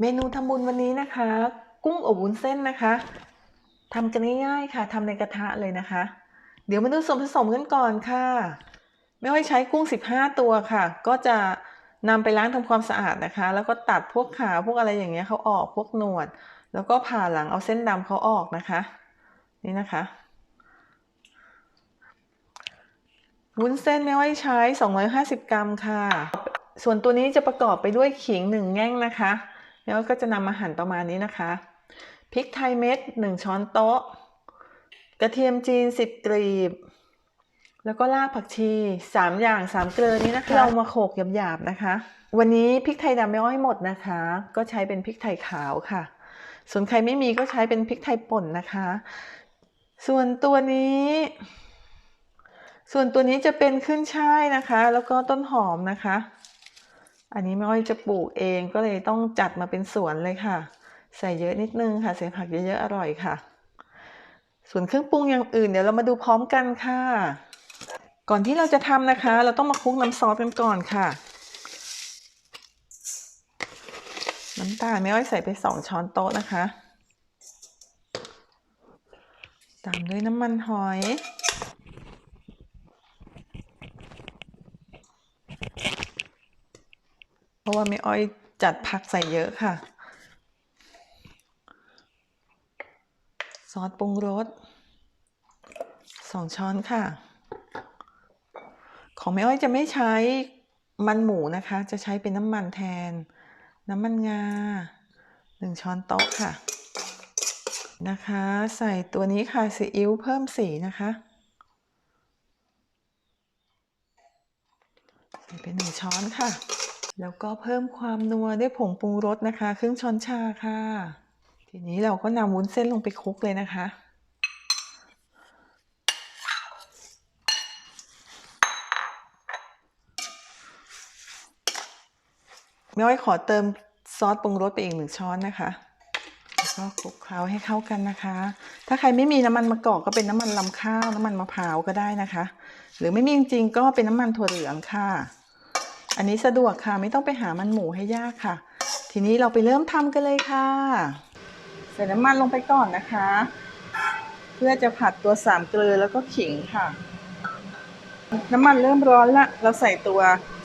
เมนูทำบุญวันนี้นะคะ กุ้งอบวุ้นเส้นนะคะทำกันง่ายๆค่ะทำในกระทะเลยนะคะ เดี๋ยวมาดูส่วนผสมกันก่อนค่ะ ไม่ว่าใช้กุ้ง 15 ตัวค่ะ ก็จะนำไปล้างทำความสะอาดนะคะ แล้วก็ตัดพวกขาพวกอะไรอย่างเงี้ยเขาออกพวกหนวด แล้วก็ผ่าหลังเอาเส้นดำเขาออกนะคะ นี่นะคะวุ้นเส้นไม่ว่าใช้ 250 กรัมค่ะ ส่วนตัวนี้จะประกอบไปด้วยขิงหนึ่งแง่งนะคะ แล้วก็จะนำมาหั่นประมาณนี้นะคะพริกไทยเม็ด1 ช้อนโต๊ะ กระเทียมจีน 10กลีบ แล้วก็รากผักชี 3 อย่าง 3 เกลือนี้นะคะเรามาโขกหยาบๆนะคะ วันนี้พริกไทยดำไม่อ้อยหมดนะคะ ก็ใช้เป็นพริกไทยขาวค่ะ ส่วนใครไม่มีก็ใช้เป็นพริกไทยป่นนะคะ ส่วนตัวนี้ ส่วนตัวนี้จะเป็นขึ้นช่ายนะคะ แล้วก็ต้นหอมนะคะ อันนี้แม่อ้อยจะปลูกเองก็เลยต้องจัดมาเป็นสวนเลยค่ะ ใส่เยอะนิดนึงค่ะใส่ผักเยอะๆอร่อยค่ะ ส่วนเครื่องปรุงอย่างอื่นเดี๋ยวเรามาดูพร้อมกันค่ะ ก่อนที่เราจะทำนะคะ เราต้องมาคลุกน้ำซอสกันก่อนค่ะ น้ำตาลแม่อ้อยใส่ไปสองช้อนโต๊ะนะคะ ตามด้วยน้ำมันหอย เพ ราะว่าแม่อ้อยจัดผักใส่เยอะค่ะ ซอสปรุงรสสองช้อนค่ะ ของแม่อ้อยจะไม่ใช้มันหมูนะคะ จะใช้เป็นน้ำมันแทน น้ำมันงาหนึ่งช้อนโต๊ะค่ะ นะคะ ใส่ตัวนี้ค่ะซีอิ๊วเพิ่มสีนะคะใส่ไปหนึ่งช้อนค่ะ แล้วก็เพิ่มความนัวด้วยผงปรุงรสนะคะครึ่งช้อนชาค่ะ ทีนี้เราก็นำวุ้นเส้นลงไปคลุกเลยนะคะแม่อ้อยขอเติมซอสปรุงรสไปอีกหนึ่งช้อนนะคะแล้วก็คลุกเคล้าให้เข้ากันนะคะ ถ้าใครไม่มีน้ำมันมะกอกก็เป็นน้ำมันลำข้าวน้ำมันมะพร้าวก็ได้นะคะ หรือไม่มีจริงๆก็เป็นน้ำมันถั่วเหลืองค่ะ อันนี้สะดวกค่ะไม่ต้องไปหามันหมูให้ยากค่ะ ทีนี้เราไปเริ่มทำกันเลยค่ะ ใส่น้ำมันลงไปก่อนนะคะ เพื่อจะผัดตัวสามเกลือแล้วก็ขิงค่ะ น้ำมันเริ่มร้อนละ เราใส่ตัว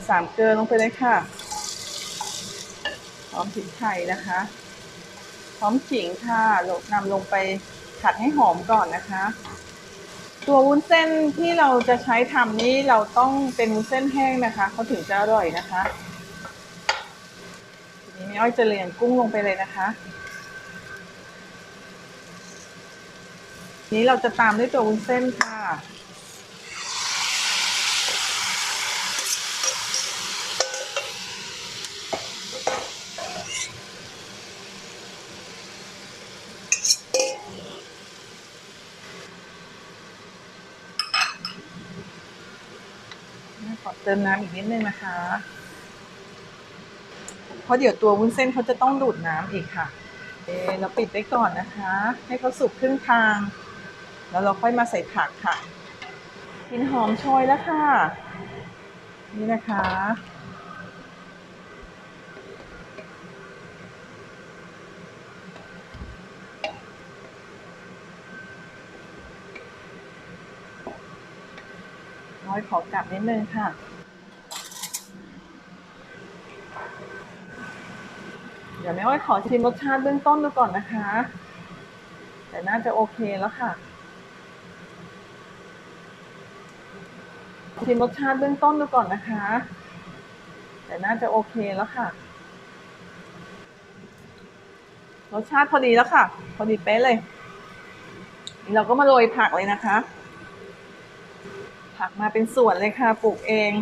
สามเกลือลงไปเลยค่ะพร้อมพริกไทยนะคะ พร้อมขิงค่ะลงนำลงไปผัดให้หอมก่อนนะคะ ตัววุ้นเส้นที่เราจะใช้ทำนี้เราต้องเป็นวุ้นเส้นแห้งนะคะเขาถึงจะอร่อยนะคะทีนี้แม่อ้อยจะเลียงกุ้งลงไปเลยนะคะ นี้เราจะตามด้วยตัววุ้นเส้นค่ะ ขอเติมน้ำอีกนิดนึงนะคะ เพราะเดี๋ยวตัววุ้นเส้นเขาจะต้องดูดน้ำอีกค่ะเอเราปิดไว้ก่อนนะคะ ให้เขาสุกครึ่งทาง แล้วเราค่อยมาใส่ผักค่ะกลินหอมโชยแล้วค่ะ นี่นะคะ น้อยขอกลับนิดนึงค่ะ เดี๋ยวแม่อ้อยขอชิมรสชาติเบื้องต้นดูก่อนนะคะ แต่น่าจะโอเคแล้วค่ะ ชิมรสชาติเบื้องต้นดูก่อนนะคะ แต่น่าจะโอเคแล้วค่ะ รสชาติพอดีแล้วค่ะ พอดีเป๊ะเลย เราก็มาโรยผักเลยนะคะ ผักมาเป็นสวนเลยค่ะปลูกเอง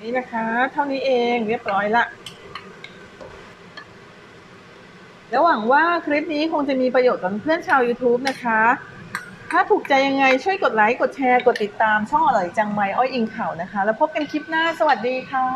นี่นะคะ เท่านี้เองเรียบร้อยละ แล้วหวังว่าคลิปนี้คงจะมีประโยชน์กับเพื่อนชาว YouTube นะคะ ถ้าถูกใจยังไงช่วยกดไลค์กดแชร์กดติดตามช่องอร่อยจังไมอ้อยอิงเข่านะคะ แล้วพบกันคลิปหน้าสวัสดีค่ะ